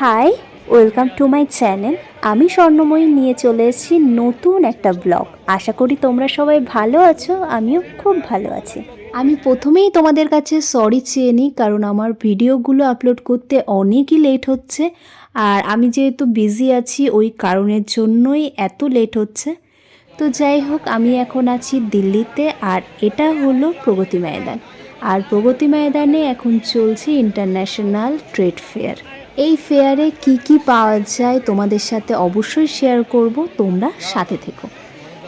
Hi, welcome to my channel. আমি স্বর্ণময়ী নিয়ে চলে এসেছি নতুন একটা ব্লগ। আশা করি তোমরা সবাই ভালো আছো, আমিও খুব ভালো আছি। আমি প্রথমেই তোমাদের কাছে সরি চেয়ে নিই, কারণ আমার ভিডিওগুলো আপলোড করতে অনেকই লেট হচ্ছে। আর আমি যেহেতু বিজি আছি, ওই কারণের জন্যই এত লেট হচ্ছে। তো যাই হোক, আমি এখন আছি দিল্লিতে, আর এটা হলো প্রগতি ময়দান। আর প্রগতি ময়দানে এখন চলছে ইন্টারন্যাশনাল ট্রেড ফেয়ার এই ফেয়ারে কি কি পাওয়া যায় তোমাদের সাথে অবশ্যই শেয়ার করব, তোমরা সাথে থেকো।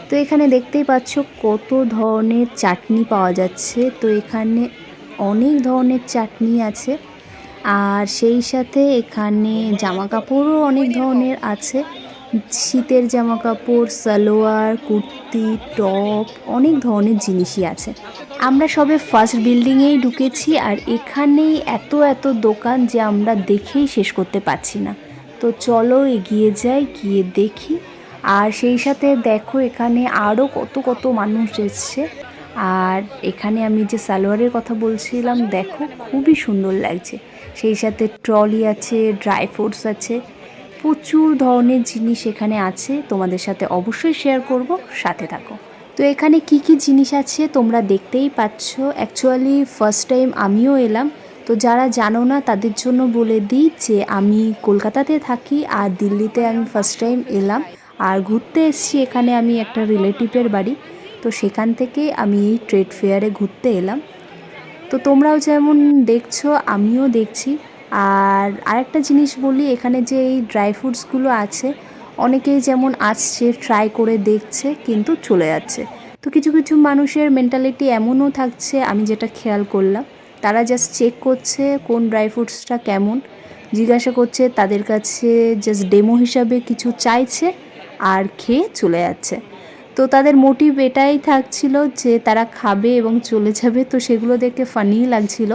তো এখানে দেখতেই পাচ্ছ কত ধরনের চাটনি পাওয়া যাচ্ছে। তো এখানে অনেক ধরনের চাটনি আছে। আর সেই সাথে এখানে জামা কাপড়ও অনেক ধরনের আছে। শীতের জামা কাপড় সালোয়ার, কুর্তি, টপ, অনেক ধরনের জিনিসই আছে। আমরা সবে ফার্স্ট বিল্ডিংয়েই ঢুকেছি আর এখানেই এত এত দোকান যে আমরা দেখেই শেষ করতে পারছি না। তো চলো এগিয়ে যাই, গিয়ে দেখি। আর সেই সাথে দেখো এখানে আরও কত কত মানুষ এসছে। আর এখানে আমি যে সালোয়ারের কথা বলছিলাম, দেখো খুবই সুন্দর লাগছে। সেই সাথে ট্রলি আছে, ড্রাই ফ্রুটস আছে। প্রচুর ধরনের জিনিস এখানে আছে, তোমাদের সাথে অবশ্যই শেয়ার করব, সাথে থাকো। তো এখানে কি কি জিনিস আছে তোমরা দেখতেই পাচ্ছ। অ্যাকচুয়ালি ফার্স্ট টাইম আমিও এলাম। তো যারা জানো না, তাদের জন্য বলে দিই যে আমি কলকাতাতে থাকি আর দিল্লিতে আমি ফার্স্ট টাইম এলাম। আর ঘুরতে এসছি, এখানে আমি একটা রিলেটিভের বাড়ি। তো সেখান থেকে আমি এই ট্রেড ফেয়ারে ঘুরতে এলাম। তো তোমরাও যেমন দেখছ, আমিও দেখছি। আর আরেকটা জিনিস বলি, এখানে যে এই ড্রাই ফ্রুটসগুলো আছে, অনেকেই যেমন আসছে ট্রাই করে দেখছে, কিন্তু চলে যাচ্ছে। তো কিছু কিছু মানুষের মেন্টালিটি এমনও থাকছে, আমি যেটা খেয়াল করলাম। তারা জাস্ট চেক করছে কোন ড্রাই ফ্রুটসটা কেমন, জিজ্ঞাসা করছে, তাদের কাছে জাস্ট ডেমো হিসাবে কিছু চাইছে আর খেয়ে চলে যাচ্ছে। তো তাদের মোটিভ এটাই থাকছিল যে তারা খাবে এবং চলে যাবে, তো সেগুলো দেখে ফানিই লাগছিল।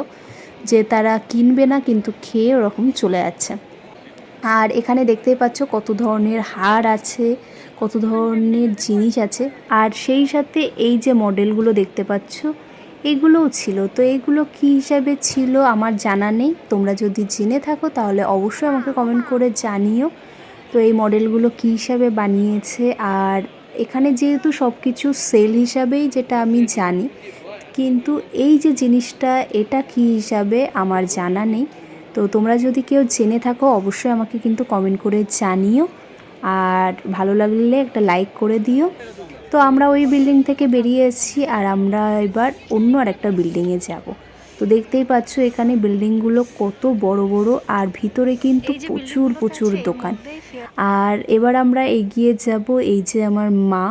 যে তারা কিনবে না কিন্তু খেয়ে ওরকম চলে যাচ্ছে। আর এখানে দেখতেই পাচ্ছ কত ধরনের হার আছে, কত ধরনের জিনিস আছে। আর সেই সাথে এই যে মডেলগুলো দেখতে পাচ্ছ, এগুলোও ছিল। তো এগুলো কী হিসাবে ছিল আমার জানা নেই। তোমরা যদি জেনে থাকো তাহলে অবশ্যই আমাকে কমেন্ট করে জানিও। তো এই মডেলগুলো কী হিসাবে বানিয়েছে? আর এখানে যেহেতু সব কিছু সেল হিসাবেই যেটা আমি জানি কিন্তু এই যে জিনিসটা এটা কী হিসাবে আমার জানা নেই। তো তোমরা যদি কেউ জেনে থাকো অবশ্যই আমাকে কিন্তু কমেন্ট করে জানিও। আর ভালো লাগলে একটা লাইক করে দিও। তো আমরা ওই বিল্ডিং থেকে বেরিয়ে এসেছি আর আমরা এবার অন্য আর একটা বিল্ডিংয়ে যাব। তো দেখতেই পাচ্ছ এখানে বিল্ডিংগুলো কত বড় বড় আর ভিতরে কিন্তু প্রচুর প্রচুর দোকান। আর এবার আমরা এগিয়ে যাব এই যে আমার মা।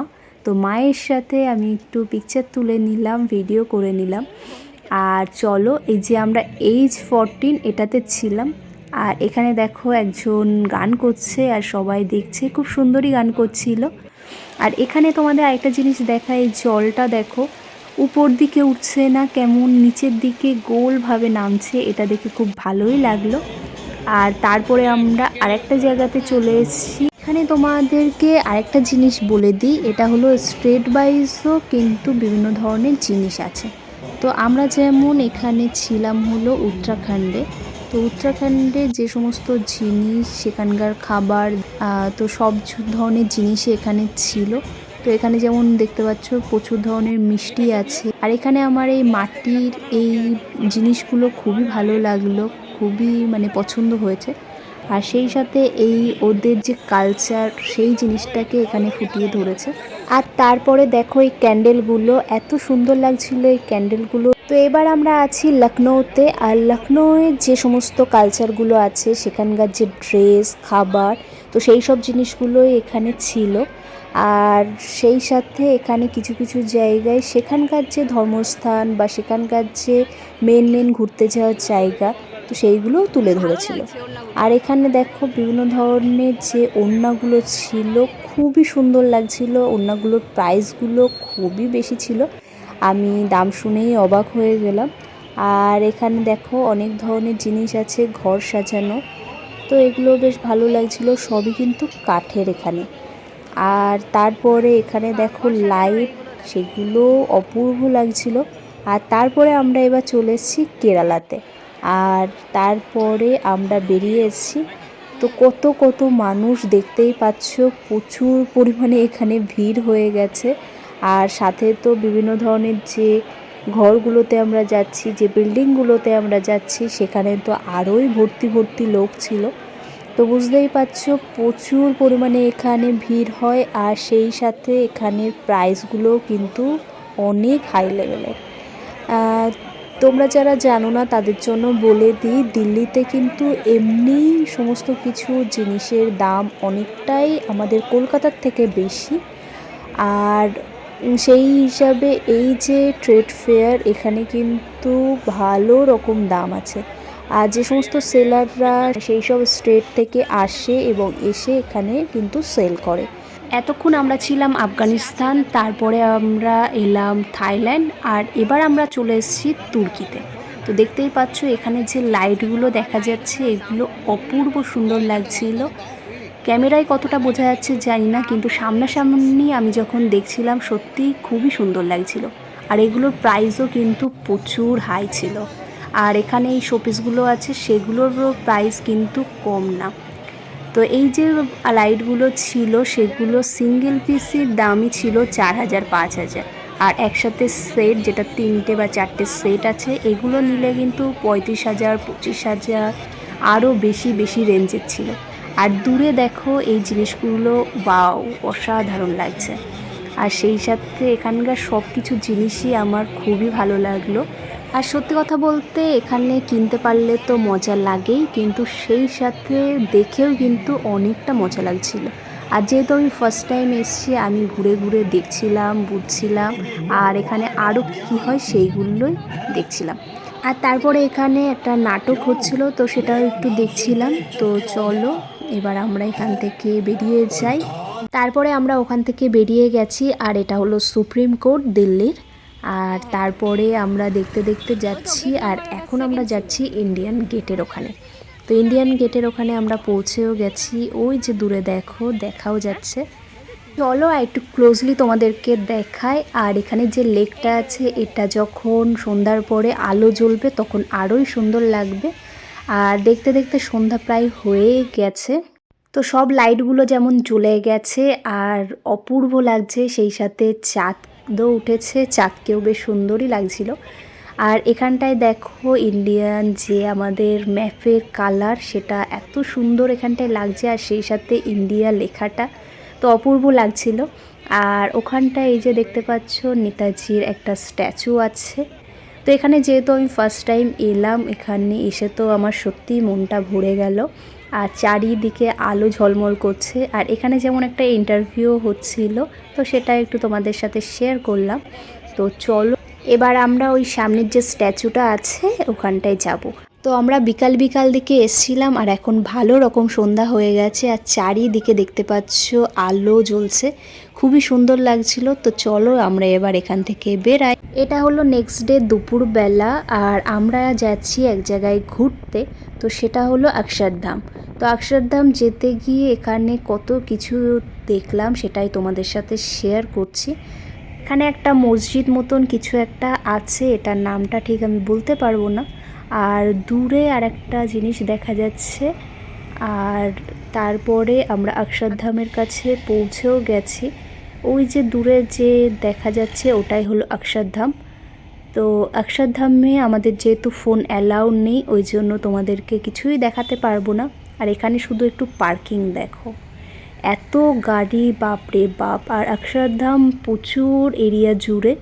তো মায়ের সাথে আমি একটু পিকচার তুলে নিলাম ভিডিও করে নিলাম। আর চলো, এই যে আমরা এইজ ফরটিন এটাতে ছিলাম। আর এখানে দেখো একজন গান করছে আর সবাই দেখছে, খুব সুন্দরই গান করছিল। আর এখানে তোমাদের আরেকটা জিনিস দেখা এই জলটা দেখো, উপর দিকে উঠছে না, কেমন নিচের দিকে গোলভাবে নামছে, এটা দেখে খুব ভালোই লাগল। আর তারপরে আমরা আরেকটা জায়গাতে চলে এসেছি। এখানে তোমাদেরকে আরেকটা জিনিস বলে দিই, এটা হলো স্ট্রেট বাইজও কিন্তু বিভিন্ন ধরনের জিনিস আছে। তো আমরা যেমন এখানে ছিলাম হলো উত্তরাখণ্ডে, তো উত্তরাখণ্ডে যে সমস্ত জিনিস, সেখানকার খাবার তো সব ধরনের জিনিসই এখানে ছিল। তো এখানে যেমন দেখতে পাচ্ছ প্রচুর ধরনের মিষ্টি আছে। আর এখানে আমার এই মাটির এই জিনিসগুলো খুবই ভালো লাগল, খুবই মানে পছন্দ হয়েছে। আর সেই সাথে এই ওদের যে কালচার সেই জিনিসটাকে এখানে ফুটিয়ে ধরেছে। আর তারপরে দেখো এই ক্যান্ডেলগুলো এত সুন্দর লাগছিল এই ক্যান্ডেলগুলো তো এবার আমরা আছি লখনৌতে, আর লখনৌয়ের যে সমস্ত কালচারগুলো আছে, সেখানকার যে ড্রেস খাবার, তো সেই সব জিনিসগুলোই এখানে ছিল। আর সেই সাথে এখানে কিছু কিছু জায়গায় সেখানকার যে ধর্মস্থান বা সেখানকার যে মেন মেন ঘুরতে যাওয়ার জায়গা তো সেইগুলোও তুলে ধরেছিল। আর এখানে দেখো বিভিন্ন ধরনের যে ওড়নাগুলো ছিল খুবই সুন্দর লাগছিল। ওড়নাগুলোর প্রাইসগুলো খুবই বেশি ছিল। আমি দাম শুনেই অবাক হয়ে গেলাম। আর এখানে দেখো অনেক ধরনের জিনিস আছে ঘর সাজানো। তো এগুলো বেশ ভালো লাগছিল সবই কিন্তু কাঠের এখানে। আর তারপরে এখানে দেখো লাইট সেগুলো অপূর্ব লাগছিল। আর তারপরে আমরা এবার চলে এসেছি কেরালাতে। আর তারপরে আমরা বেরিয়ে এসেছি। তো কত কত মানুষ দেখতেই পাচ্ছ, প্রচুর পরিমাণে এখানে ভিড় হয়ে গেছে। আর সাথে তো বিভিন্ন ধরনের যে ঘরগুলোতে আমরা যাচ্ছি, যে বিল্ডিংগুলোতে আমরা যাচ্ছি, সেখানে তো আরোই ভর্তি ভর্তি লোক ছিল। তো বুঝতেই পারছ প্রচুর পরিমাণে এখানে ভিড় হয় আর সেই সাথে এখানের প্রাইসগুলো কিন্তু অনেক হাই লেভেলের তোমরা যারা জানো না, তাদের জন্য বলে দিই, দিল্লিতে কিন্তু এমনি সমস্ত কিছু জিনিসের দাম অনেকটাই আমাদের কলকাতার থেকে বেশি। আর সেই হিসাবে এই যে ট্রেড ফেয়ার এখানে কিন্তু ভালো রকম দাম আছে। আর যে সমস্ত সেলাররা সেই সব স্টেট থেকে আসে এবং এসে এখানে কিন্তু সেল করে। এতক্ষণ আমরা ছিলাম আফগানিস্তান, তারপরে আমরা এলাম থাইল্যান্ড আর এবার আমরা চলে এসেছি তুর্কিতে। তো দেখতেই পাচ্ছ, এখানে যে লাইটগুলো দেখা যাচ্ছে, এগুলো অপূর্ব সুন্দর লাগছিল। ক্যামেরায় কতটা বোঝা যাচ্ছে জানি না, কিন্তু সামনাসামনি আমি যখন দেখছিলাম সত্যি খুবই সুন্দর লাগছিল। আর এগুলোর প্রাইসও কিন্তু প্রচুর হাই ছিল। আর এখানে এই শোপিসগুলো আছে, সেগুলোরও প্রাইস কিন্তু কম না। তো এই যে লাইটগুলো ছিল, সেগুলো সিঙ্গেল পিসের দামই ছিল চার হাজার, পাঁচ হাজার। আর একসাথে সেট যেটা তিনটে বা চারটে সেট আছে, এগুলো নিলে কিন্তু পঁয়ত্রিশ হাজার, পঁচিশ হাজার, আরও বেশি বেশি রেঞ্জের ছিল। আর দূরে দেখো এই জিনিসগুলো বাও অসাধারণ লাগছে। আর সেই সাথে এখানকার সব কিছু জিনিসই আমার খুবই ভালো লাগল। আর সত্যি কথা বলতে, এখানে কিনতে পারলে তো মজা লাগেই, কিন্তু সেই সাথে দেখেও কিন্তু অনেকটা মজা লাগছিল। আর যেহেতু আমি ফার্স্ট টাইম এসছি, আমি ঘুরে ঘুরে দেখছিলাম, বুঝছিলাম, আর এখানে আরও কী হয় সেইগুলোই দেখছিলাম। আর তারপরে এখানে একটা নাটক হচ্ছিল, তো সেটাও একটু দেখছিলাম। তো চলো, এবার আমরা এখান থেকে বেরিয়ে যাই। তারপরে আমরা ওখান থেকে বেরিয়ে গেছি, আর এটা হলো সুপ্রিম কোর্ট দিল্লির। আর তারপরে আমরা দেখতে দেখতে যাচ্ছি আর এখন আমরা যাচ্ছি ইন্ডিয়ান গেটের ওখানে। তো ইন্ডিয়ান গেটের ওখানে আমরা পৌঁছেও গেছি। ওই যে দূরে দেখো, দেখাও যাচ্ছে। চলো আর একটু ক্লোজলি তোমাদেরকে দেখায় আর এখানে যে লেকটা আছে, এটা যখন সন্ধ্যার পরে আলো জ্বলবে তখন আরোই সুন্দর লাগবে। আর দেখতে দেখতে সন্ধ্যা প্রায় হয়ে গেছে। তো সব লাইটগুলো যেমন জ্বলে গেছে আর অপূর্ব লাগছে, সেই সাথে চাঁদও উঠেছে, চাঁদকেও বেশ সুন্দরই লাগছিল। আর এখানটায় দেখো ইন্ডিয়ান যে আমাদের ম্যাপের কালার সেটা এত সুন্দর এখানটায় লাগছে আর সেই সাথে ইন্ডিয়া লেখাটা তো অপূর্ব লাগছিল। আর ওখানটায় এই যে দেখতে পাচ্ছ নেতাজির একটা স্ট্যাচু আছে। তো এখানে যেহেতু আমি ফার্স্ট টাইম এলাম, এখানে এসে তো আমার সত্যিই মনটা ভরে গেল। আর চারিদিকে আলো ঝলমল করছে। আর এখানে যেমন একটা ইন্টারভিউ হচ্ছিল, তো সেটা একটু তোমাদের সাথে শেয়ার করলাম। তো চলো, এবার আমরা ওই সামনের যে স্ট্যাচুটা আছে, ওখানটায় যাব। তো আমরা বিকাল বিকাল দিকে এসছিলাম আর এখন ভালো রকম সন্ধ্যা হয়ে গেছে আর চারিদিকে দেখতে পাচ্ছ আলো জ্বলছে। খুবই সুন্দর লাগছিল। তো চলো আমরা এবার এখান থেকে বেরাই। এটা হলো নেক্সট ডে দুপুরবেলা আর আমরা যাচ্ছি এক জায়গায় ঘুরতে। তো সেটা হলো অক্ষরধাম তো অক্ষরধাম যেতে গিয়ে এখানে কত কিছু দেখলাম সেটাই তোমাদের সাথে শেয়ার করছি। এখানে একটা মসজিদ মতন কিছু একটা আছে। এটার নামটা ঠিক আমি বলতে পারব না। আর দূরে আর একটা জিনিস দেখা যাচ্ছে, আর তারপরে আমরা অক্ষরধামের কাছে পৌঁছেও গেছি। ওই যে দূরে যে দেখা যাচ্ছে ওটাই হলো অক্ষরধাম তো অক্ষরধামে আমাদের যেহেতু ফোন অ্যালাউ নেই, ওই জন্য তোমাদেরকে কিছুই দেখাতে পারব না। আর এখানে শুধু একটু পার্কিং দেখো। এত গাড়ি, বাপরে বাপ! আর অক্ষরধাম প্রচুর এরিয়া জুড়ে।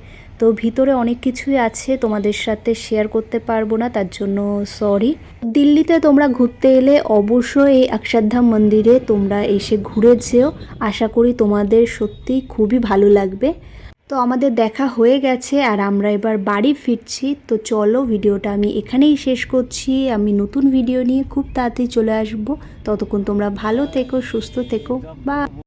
তো ভিতরে অনেক কিছুই আছে, তোমাদের সাথে শেয়ার করতে পারব না, তার জন্য সরি দিল্লিতে তোমরা ঘুরতে এলে অবশ্যই এই অক্ষরধাম মন্দিরে তোমরা এসে ঘুরে যেও। আশা করি তোমাদের সত্যি খুবই ভালো লাগবে। তো আমাদের দেখা হয়ে গেছে আর আমরা এবার বাড়ি ফিরছি। তো চলো ভিডিওটা আমি এখানেই শেষ করছি। আমি নতুন ভিডিও নিয়ে খুব তাড়াতাড়ি চলে আসব। ততক্ষণ তোমরা ভালো থেকো, সুস্থ থেকো। বা